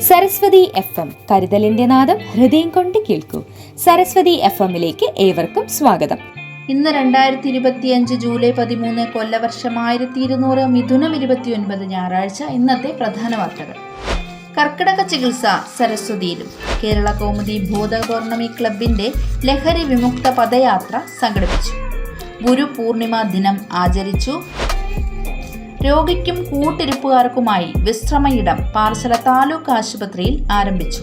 Saraswati F M കരുതലിന്റെ നാദം ഹൃദയം കൊണ്ട് കേൾക്കൂ. സരസ്വതി എഫ് എമ്മിലേക്ക് ഏവർക്കും സ്വാഗതം. ഇന്ന് രണ്ടായിരത്തി ഇരുപത്തിയഞ്ച് ജൂലൈ പതിമൂന്ന് കൊല്ലവർഷം ആയിരത്തി ഇരുന്നൂറ് മിഥുനം ഇരുപത്തിയൊൻപത് ഞായറാഴ്ച ഇന്നത്തെ പ്രധാന വാർത്തകൾ. കർക്കിടക ചികിത്സ സരസ്വതിയിലും. കേരള കൗമുദി ബോധപൗർണമി ക്ലബിന്റെ ലഹരി വിമുക്ത പദയാത്ര സംഘടിപ്പിച്ചു. ഗുരു പൂർണിമ ദിനം ആചരിച്ചു. രോഗിക്കും കൂട്ടിരിപ്പുകാർക്കുമായി വിശ്രമയിടം പാർസല താലൂക്ക് ആശുപത്രിയിൽ ആരംഭിച്ചു.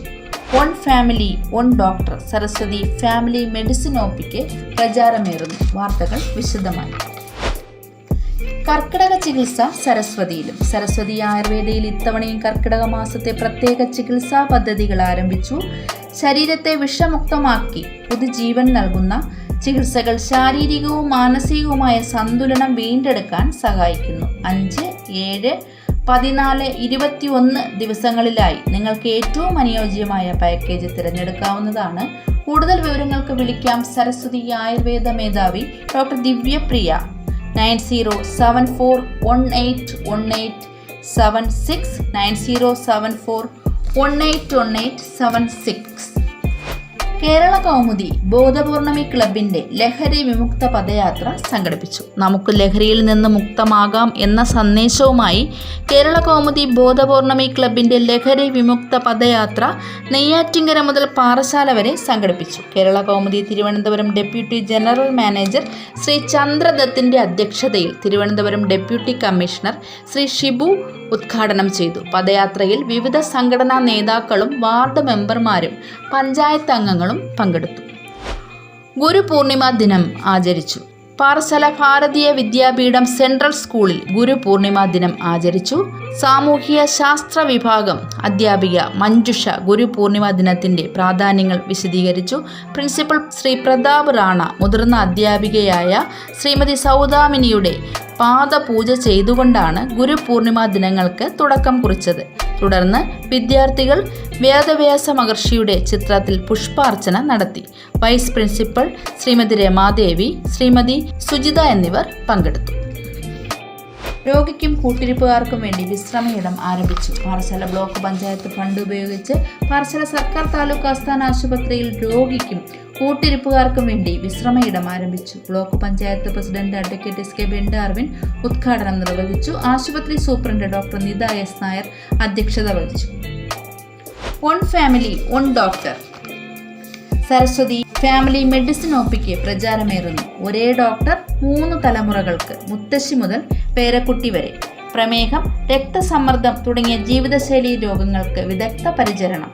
One family one doctor Saraswathi family medicine ഒപിക്ക് പ്രചാരമേറുന്നു. വാർത്തകൾ വിശദമായി. കർക്കിടക ചികിത്സ സരസ്വതിയിലും. സരസ്വതി ആയുർവേദയിൽ ഇത്തവണയും കർക്കിടക മാസത്തെ പ്രത്യേക ചികിത്സാ പദ്ധതികൾ ആരംഭിച്ചു. ശരീരത്തെ വിഷമുക്തമാക്കി പുതുജീവൻ നൽകുന്ന ചികിത്സകൾ ശാരീരികവും മാനസികവുമായ സന്തുലനം വീണ്ടെടുക്കാൻ സഹായിക്കുന്നു. അഞ്ച് ഏഴ് പതിനാല് ഇരുപത്തിയൊന്ന് ദിവസങ്ങളിലായി നിങ്ങൾക്ക് ഏറ്റവും അനുയോജ്യമായ പാക്കേജ് തിരഞ്ഞെടുക്കാവുന്നതാണ്. കൂടുതൽ വിവരങ്ങൾക്ക് വിളിക്കാം സരസ്വതി ആയുർവേദ മേധാവി doctor Divyapriya. Nine zero seven four one eight one eight seven six nine zero seven four one eight one eight seven six. Kerala Kaumudi Bodhapournami ക്ലബിന്റെ ലഹരി വിമുക്ത പദയാത്ര സംഘടിപ്പിച്ചു. നമുക്ക് ലഹരിയിൽ നിന്ന് മുക്തമാകാം എന്ന സന്ദേശവുമായി കേരള കൗമുദി ബോധപൂർണമി ക്ലബിന്റെ ലഹരി വിമുക്ത പദയാത്ര നെയ്യാറ്റിങ്കര മുതൽ പാറശാല വരെ സംഘടിപ്പിച്ചു. Kerala Kaumudi Thiruvananthapuram deputy general manager Shri ചന്ദ്രദത്തിന്റെ അധ്യക്ഷതയിൽ തിരുവനന്തപുരം ഡെപ്യൂട്ടി കമ്മീഷണർ ശ്രീ ഷിബു ഉദ്ഘാടനം ചെയ്തു. പദയാത്രയിൽ വിവിധ സംഘടനാ നേതാക്കളും വാർഡ് മെമ്പർമാരും പഞ്ചായത്ത് അംഗങ്ങളും പങ്കെടുത്തു. ഗുരു പൂർണിമ ദിനം ആചരിച്ചു. പാറശാല ഭാരതീയ വിദ്യാപീഠം സെൻട്രൽ സ്കൂളിൽ ഗുരു പൂർണിമ ദിനം ആചരിച്ചു. സാമൂഹിക ശാസ്ത്ര വിഭാഗം അധ്യാപിക മഞ്ജുഷ ഗുരുപൂർണിമ ദിനത്തിന്റെ പ്രാധാന്യങ്ങൾ വിശദീകരിച്ചു. പ്രിൻസിപ്പൽ ശ്രീ പ്രതാപ് റാണ മുതിർന്ന അധ്യാപികയായ ശ്രീമതി സൗദാമിനിയുടെ പാദപൂജ ചെയ്തുകൊണ്ടാണ് ഗുരുപൂർണിമ ദിനങ്ങൾക്ക് തുടക്കം കുറിച്ചത്. തുടർന്ന് വിദ്യാർത്ഥികൾ വേദവ്യാസ മഹർഷിയുടെ ചിത്രത്തിൽ പുഷ്പാർച്ചന നടത്തി. വൈസ് പ്രിൻസിപ്പൽ ശ്രീമതി രമാദേവി ശ്രീമതി സുജിത എന്നിവർ പങ്കെടുത്തു. രോഗിക്കും കൂട്ടിരിപ്പുകാർക്കും വേണ്ടി വിശ്രമയിടം ആരംഭിച്ചു. പാറശാല ബ്ലോക്ക് പഞ്ചായത്ത് ഫണ്ട് ഉപയോഗിച്ച് പാറശാല സർക്കാർ താലൂക്ക് ആസ്ഥാന ആശുപത്രിയിൽ രോഗിക്കും കൂട്ടിരിപ്പുകാർക്കും വേണ്ടി വിശ്രമയിടം ആരംഭിച്ചു. Block panchayat president advocate S K bend അർവിൻ ഉദ്ഘാടനം നിർവഹിച്ചു. ആശുപത്രി superintendent doctor Nitha S Nair അധ്യക്ഷത വഹിച്ചു. One family one doctor. Saraswathi family medicine ഒപ്പിക്ക് പ്രചാരമേറുന്നു. ഒരേ ഡോക്ടർ മൂന്ന് തലമുറകൾക്ക് മുത്തശ്ശി മുതൽ പേരക്കുട്ടി വരെ. പ്രമേഹം രക്തസമ്മർദ്ദം തുടങ്ങിയ ജീവിതശൈലി രോഗങ്ങൾക്ക് വിദഗ്ധ പരിചരണം.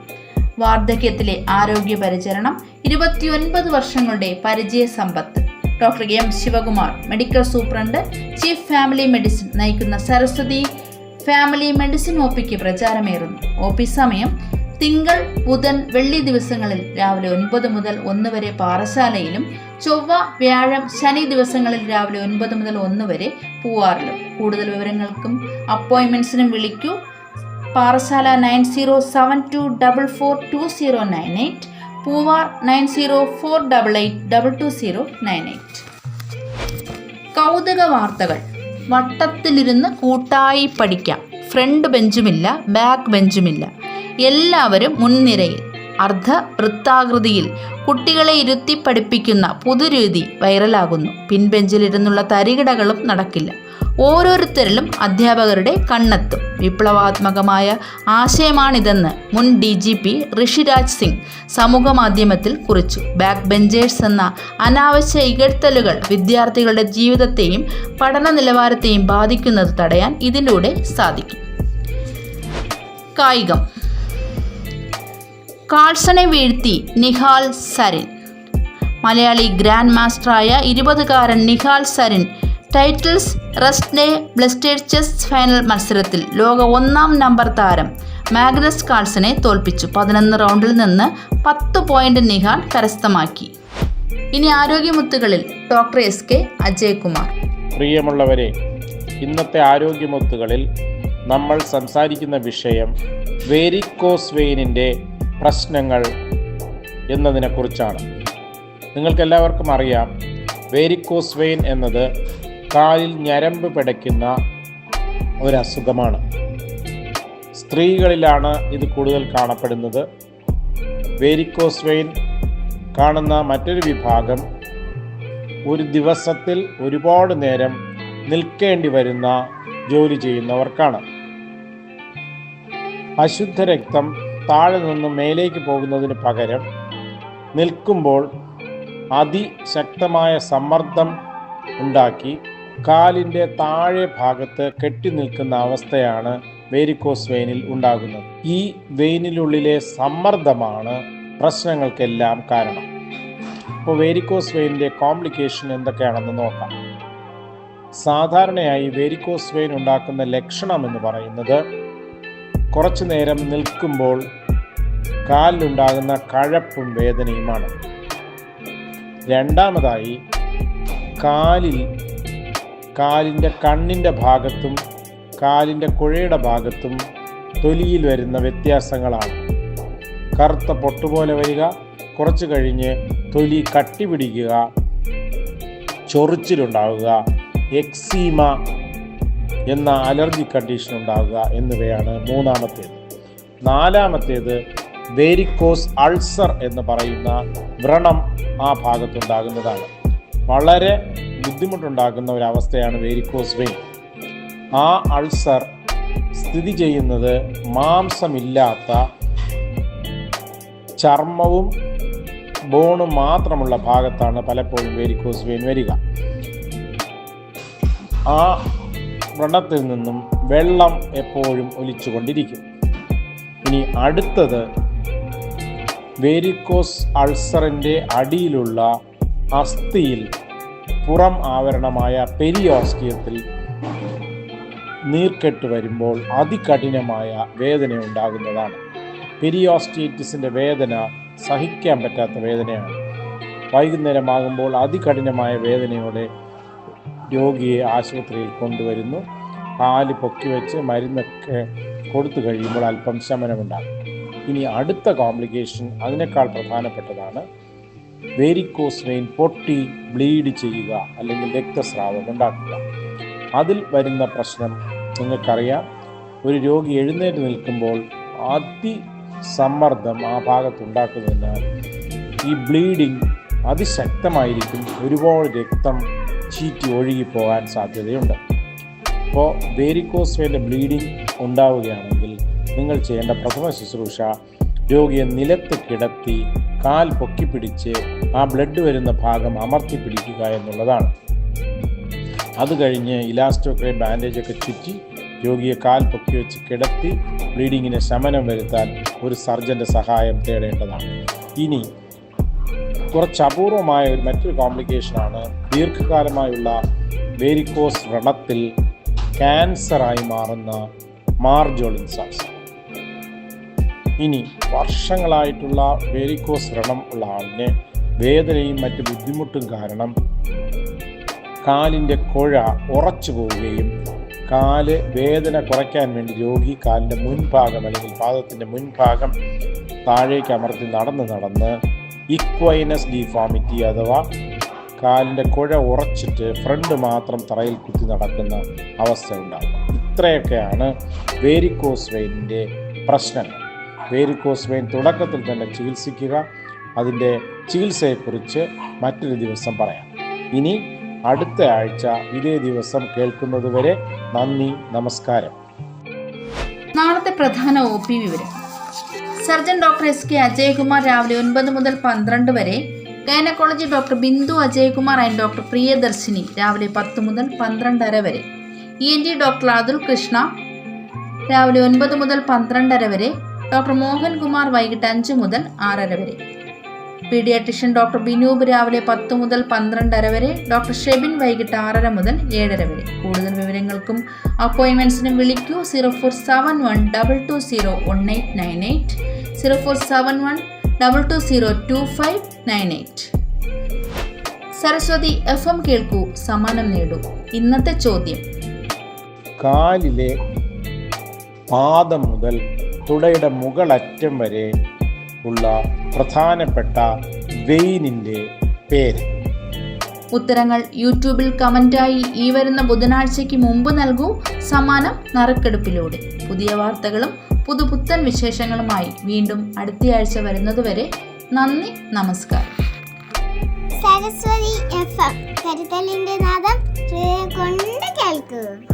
വാർദ്ധക്യത്തിലെ ആരോഗ്യ പരിചരണം ഇരുപത്തിയൊൻപത് വർഷങ്ങളുടെ പരിചയ സമ്പത്ത്. Doctor M Sivakumar medical superintendent chief family medicine നയിക്കുന്ന സരസ്വതി ഫാമിലി മെഡിസിൻ ഒപിക്ക് പ്രചാരമേറുന്നു. ഒ പി സമയം തിങ്കൾ ബുധൻ വെള്ളി ദിവസങ്ങളിൽ രാവിലെ ഒൻപത് മുതൽ ഒന്ന് വരെ പാറശാലയിലും ചൊവ്വ വ്യാഴം ശനി ദിവസങ്ങളിൽ രാവിലെ ഒൻപത് മുതൽ ഒന്ന് വരെ പൂവാറിലും. കൂടുതൽ വിവരങ്ങൾക്കും അപ്പോയിൻമെന്റ്സിനും വിളിക്കൂ. Parassala nine zero seven two double four two zero nine eight Poovar nine zero four double eight double two zero nine eight. കൗതുക വാർത്തകൾ. വട്ടത്തിലിരുന്ന് കൂട്ടായി പഠിക്കാം. ഫ്രണ്ട് ബെഞ്ചുമില്ല ബാക്ക് ബെഞ്ചുമില്ല. എല്ലാവരും മുൻനിരയിൽ. അർദ്ധ വൃത്താകൃതിയിൽ കുട്ടികളെ ഇരുത്തി പഠിപ്പിക്കുന്ന പുതുരീതി വൈറലാകുന്നു. പിൻബെഞ്ചിലിരുന്നുള്ള തരികിടകളും നടക്കില്ല. ഓരോരുത്തരിലും അധ്യാപകരുടെ കണ്ണെത്തും. വിപ്ലവാത്മകമായ ആശയമാണിതെന്ന് മുൻ D G P Rishiraj Singh സമൂഹ മാധ്യമത്തിൽ കുറിച്ചു. ബാക്ക് ബെഞ്ചേഴ്സ് എന്ന അനാവശ്യ ഇകഴ്ത്തലുകൾ വിദ്യാർത്ഥികളുടെ ജീവിതത്തെയും പഠന നിലവാരത്തെയും ബാധിക്കുന്നത് തടയാൻ ഇതിലൂടെ സാധിക്കും. കായികം. കാൾസണെ വീഴ്ത്തി നിഹാൽ സരിൻ. മലയാളി ഗ്രാൻഡ് മാസ്റ്ററായ ഇരുപതുകാരൻ നിഹാൽ സരിൻ ടൈറ്റിൽസ് റെസ്നെ ബ്ലസ്റ്റേഴ്സ് ചെസ് ഫൈനൽ മത്സരത്തിൽ ലോക ഒന്നാം നമ്പർ താരം മാഗ്നസ് കാൾസനെ തോൽപ്പിച്ചു. പതിനൊന്ന് റൗണ്ടിൽ നിന്ന് പത്ത് പോയിന്റ് നിഹാൽ കരസ്ഥമാക്കി. ഇനി ആരോഗ്യമുത്തുകളിൽ ഡോക്ടർ എസ് കെ അജയ്കുമാർ. പ്രിയമുള്ളവരെ ഇന്നത്തെ ആരോഗ്യമുത്തുകളിൽ നമ്മൾ സംസാരിക്കുന്ന വിഷയം വേരിക്കോസ് വെയിനിന്റെ പ്രശ്നങ്ങൾ എന്നതിനെക്കുറിച്ചാണ്. നിങ്ങൾക്കെല്ലാവർക്കും അറിയാം വേരിക്കോസ് വെയിൻ എന്നത് കാലിൽ ഞരമ്പ് പിടയ്ക്കുന്ന ഒരസുഖമാണ്. സ്ത്രീകളിലാണ് ഇത് കൂടുതൽ കാണപ്പെടുന്നത്. വേരിക്കോസ് വെയിൻ കാണുന്ന മറ്റൊരു വിഭാഗം ഒരു ദിവസത്തിൽ ഒരുപാട് നേരം നിൽക്കേണ്ടി വരുന്ന ജോലി ചെയ്യുന്നവർക്കാണ്. അശുദ്ധ രക്തം താഴെ നിന്ന് മേലേക്ക് പോകുന്നതിന് പകരം നിൽക്കുമ്പോൾ അതിശക്തമായ സമ്മർദ്ദം ഉണ്ടാക്കി കാലിന്റെ താഴെ ഭാഗത്ത് കെട്ടി നിൽക്കുന്ന അവസ്ഥയാണ് വേരിക്കോസ് വെയിനിൽ ഉണ്ടാകുന്നത്. ഈ വെയിനിലുള്ളിലെ സമ്മർദ്ദമാണ് പ്രശ്നങ്ങൾക്കെല്ലാം കാരണം. അപ്പോൾ വേരിക്കോസ് വെയിനിന്റെ കോംപ്ലിക്കേഷൻ എന്തൊക്കെയാണെന്ന് നോക്കാം. സാധാരണയായി വേരിക്കോസ് വെയിൻ ഉണ്ടാക്കുന്ന ലക്ഷണം എന്ന് പറയുന്നത് കുറച്ചു നേരം നിൽക്കുമ്പോൾ കാലിലുണ്ടാകുന്ന കഴപ്പും വേദനയുമാണ്. രണ്ടാമതായി കാലിൽ കാലിന്റെ കണ്ണിന്റെ ഭാഗത്തും കാലിന്റെ കുഴയുടെ ഭാഗത്തും തൊലിയിൽ വരുന്ന വ്യത്യാസങ്ങളാണ്. കറുത്ത പൊട്ടുപോലെ വരിക കുറച്ച് കഴിഞ്ഞ് തൊലി കട്ടിപിടിക്കുക ചൊറിച്ചിലുണ്ടാവുക എക്സീമ എന്ന അലർജി കണ്ടീഷൻ ഉണ്ടാവുക എന്നിവയാണ് മൂന്നാമത്തേത്. നാലാമത്തേത് വേരിക്കോസ് അൾസർ എന്ന് പറയുന്ന വ്രണം ആ ഭാഗത്തുണ്ടാകുന്നതാണ്. വളരെ ബുദ്ധിമുട്ടുണ്ടാക്കുന്ന ഒരവസ്ഥയാണ് വേരിക്കോസ് വെയിൻ. ആ അൾസർ സ്ഥിതി ചെയ്യുന്നത് മാംസമില്ലാത്ത ചർമ്മവും ബോണും മാത്രമുള്ള ഭാഗത്താണ് പലപ്പോഴും വേരിക്കോസ് വെയിൻ വരിക. ആ വ്രണത്തിൽ നിന്നും വെള്ളം എപ്പോഴും ഒലിച്ചുകൊണ്ടിരിക്കും. ഇനി അടുത്തത് വേരിക്കോസ് അൾസറിന്റെ അടിയിലുള്ള അസ്ഥിയിൽ പുറം ആവരണമായ പെരിയോസ്കിയത്തിൽ നീർക്കെട്ട് വരുമ്പോൾ അതികഠിനമായ വേദന ഉണ്ടാകുന്നതാണ്. പെരിയോസ്റ്റൈറ്റിസിന്റെ വേദന സഹിക്കാൻ പറ്റാത്ത വേദനയാണ്. വൈകുന്നേരമാകുമ്പോൾ അതികഠിനമായ വേദനയോടെ രോഗിയെ ആശുപത്രിയിൽ കൊണ്ടുവരുന്നു. കാൽ പൊക്കി വെച്ച് മരുന്നൊക്കെ കൊടുത്തു കഴിയുമ്പോൾ അല്പം ശമനമുണ്ടാകും. ഇനി അടുത്ത കോംപ്ലിക്കേഷൻ അതിനേക്കാൾ പ്രധാനപ്പെട്ടതാണ്. വേരിക്കോസ് വെയിൻ പൊട്ടി ബ്ലീഡ് ചെയ്യുക അല്ലെങ്കിൽ രക്തസ്രാവം ഉണ്ടാക്കുക. അതിൽ വരുന്ന പ്രശ്നം നിങ്ങൾക്കറിയാം. ഒരു രോഗി എഴുന്നേറ്റ് നിൽക്കുമ്പോൾ അതി അതിസമ്മർദ്ദം ആ ഭാഗത്തുണ്ടാക്കുന്നതിനാൽ ഈ ബ്ലീഡിങ് അതിശക്തമായിരിക്കും. ഒരുപാട് രക്തം ചീറ്റി ഒഴുകിപ്പോകാൻ സാധ്യതയുണ്ട്. അപ്പോൾ വേരിക്കോസ് വെയിന്റെ ബ്ലീഡിങ് ഉണ്ടാവുകയാണെങ്കിൽ നിങ്ങൾ ചെയ്യേണ്ട പ്രഥമ ശുശ്രൂഷ രോഗിയെ നിലത്ത് കിടത്തി കാൽ പൊക്കി പിടിച്ച് ആ ബ്ലഡ് വരുന്ന ഭാഗം അമർത്തി പിടിക്കുക എന്നുള്ളതാണ്. അത് കഴിഞ്ഞ് ഇലാസ്റ്റോക്രേ ബാൻഡേജൊക്കെ ചുറ്റി രോഗിയെ കാൽ പൊക്കി വെച്ച് കിടത്തി ബ്ലീഡിങ്ങിന് ശമനം വരുത്താൻ ഒരു സർജന്റെ സഹായം തേടേണ്ടതാണ്. ഇനി കുറച്ച് അപൂർവമായ ഒരു മറ്റൊരു കോംപ്ലിക്കേഷനാണ് ദീർഘകാലമായുള്ള വേരിക്കോസ് വ്രണത്തിൽ ക്യാൻസറായി മാറുന്ന മാർജോളിൻസാസ് ഇനി വർഷങ്ങളായിട്ടുള്ള വേരിക്കോസ് വ്രണം ഉള്ള ആളിന് വേദനയും മറ്റ് ബുദ്ധിമുട്ടും കാരണം കാലിന്റെ കുഴ ഉറച്ചു പോവുകയും കാൽ വേദന കുറയ്ക്കാൻ വേണ്ടി രോഗി കാലിന്റെ മുൻഭാഗം അല്ലെങ്കിൽ പാദത്തിന്റെ മുൻഭാഗം താഴേക്ക് അമർത്തി നടന്ന് നടന്ന് ഇക്വൈനസ് ഡിഫോമിറ്റി അഥവാ കാലിന്റെ കുഴ ഉറച്ചിട്ട് ഫ്രണ്ട് മാത്രം തറയിൽ കുത്തി നടക്കുന്ന അവസ്ഥ ഉണ്ടാകും ഇത്രയൊക്കെയാണ് വേരിക്കോസ് വെയിനിന്റെ പ്രശ്നങ്ങൾ. വേരിക്കോസ് വെയിൻ തുടക്കത്തിൽ തന്നെ ചികിത്സിക്കുക അതിന്റെ ചികിത്സയെക്കുറിച്ച് മറ്റൊരു ദിവസം പറയാം. ഇനി അടുത്ത ആഴ്ച ഇതേ ദിവസം കേൾക്കുന്നതുവരെ നന്ദി നമസ്കാരം. നാളത്തെ പ്രധാന ഒ പി വിവരം. Surgeon doctor S K Ajayakumar രാവിലെ ഒൻപത് മുതൽ പന്ത്രണ്ട് വരെ. Gynaecology doctor Bindu Ajayakumar and doctor Priyadarshini രാവിലെ പത്ത് മുതൽ പന്ത്രണ്ടര വരെ. E N T doctor Athul Krishna രാവിലെ ഒൻപത് മുതൽ പന്ത്രണ്ടര വരെ. ഡോക്ടർ മോഹൻകുമാർ വൈകിട്ട് അഞ്ച് മുതൽ ആറര വരെ. പീഡിയാട്രിഷ്യൻ ഡോക്ടർ ബിനൂബ് രാവിലെ പത്ത് മുതൽ പന്ത്രണ്ടര വരെ ഡോക്ടർ ഷെബിൻ വൈകിട്ട് ആറര മുതൽ ഏഴര വരെ. കൂടുതൽ വിവരങ്ങൾക്കും അപ്പോയിൻമെന്റ്സിനും വിളിക്കൂ zero four seven one double two zero one eight nine eight zero four seven one double two zero two five nine eight. Saraswathi F M കേൾക്കൂ സമ്മാനം നേടൂ. ഇന്നത്തെ ചോദ്യം. കാലിലെ പാദം മുതൽ തുടയുടെ മുകളറ്റം വരെ ഉള്ള പ്രധാനപ്പെട്ട വെയിനിന്റെ പേര്. ഉത്തരങ്ങൾ യൂട്യൂബിൽ കമന്റായി ഈ വരുന്ന ബുധനാഴ്ചയ്ക്ക് മുമ്പ് നൽകൂ. സമ്മാനം നറുക്കെടുപ്പിലൂടെ. പുതിയ വാർത്തകളും പുതുപുത്തൻ വിശേഷങ്ങളുമായി വീണ്ടും അടുത്തയാഴ്ച വരുന്നതുവരെ നന്ദി നമസ്കാരം. Saraswathi F M. കരുതലിന്റെ നാദം കൊണ്ട് കേൾക്കൂ